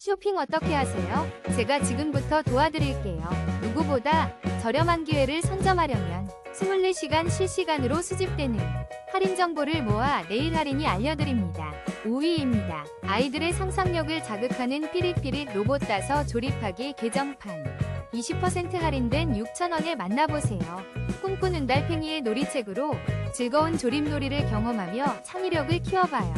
쇼핑 어떻게 하세요? 제가 지금부터 도와드릴게요. 누구보다 저렴한 기회를 선점하려면 24시간 실시간으로 수집되는 할인 정보를 모아 내일 할인이 알려드립니다. 5위입니다. 아이들의 상상력을 자극하는 삐릿삐릿 로봇 따서 조립하기 개정판. 20% 할인된 6,000원에 만나보세요. 꿈꾸는 달팽이의 놀이책으로 즐거운 조립놀이를 경험하며 창의력을 키워봐요.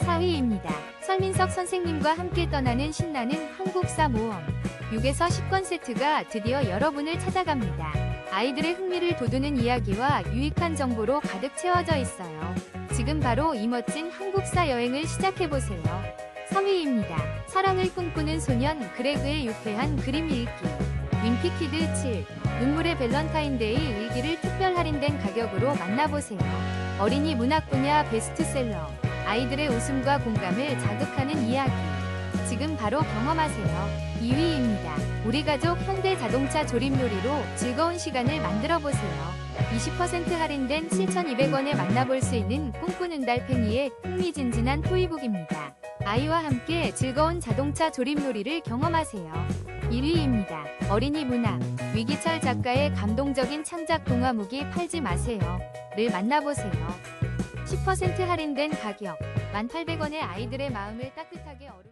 4위입니다. 설민석 선생님과 함께 떠나는 신나는 한국사 모험. 6에서 10권 세트가 드디어 여러분을 찾아갑니다. 아이들의 흥미를 돋우는 이야기와 유익한 정보로 가득 채워져 있어요. 지금 바로 이 멋진 한국사 여행을 시작해보세요. 3위입니다. 사랑을 꿈꾸는 소년 그레그의 유쾌한 그림 읽기. 윈피키드 7. 눈물의 밸런타인데이 일기를 특별 할인된 가격으로 만나보세요. 어린이 문학 분야 베스트셀러. 아이들의 웃음과 공감을 자극하는 이야기. 지금 바로 경험하세요. 2위입니다. 우리 가족 현대 자동차 조립놀이로 즐거운 시간을 만들어 보세요. 20% 할인된 7,200원에 만나볼 수 있는 꿈꾸는 달팽이의 흥미진진한 토이북입니다. 아이와 함께 즐거운 자동차 조립놀이를 경험하세요. 1위입니다. 어린이 문학. 위기철 작가의 감동적인 창작 동화 무기 팔지 마세요. 를 만나보세요. 10% 할인된 가격. 1,800원에 아이들의 마음을 따뜻하게 어루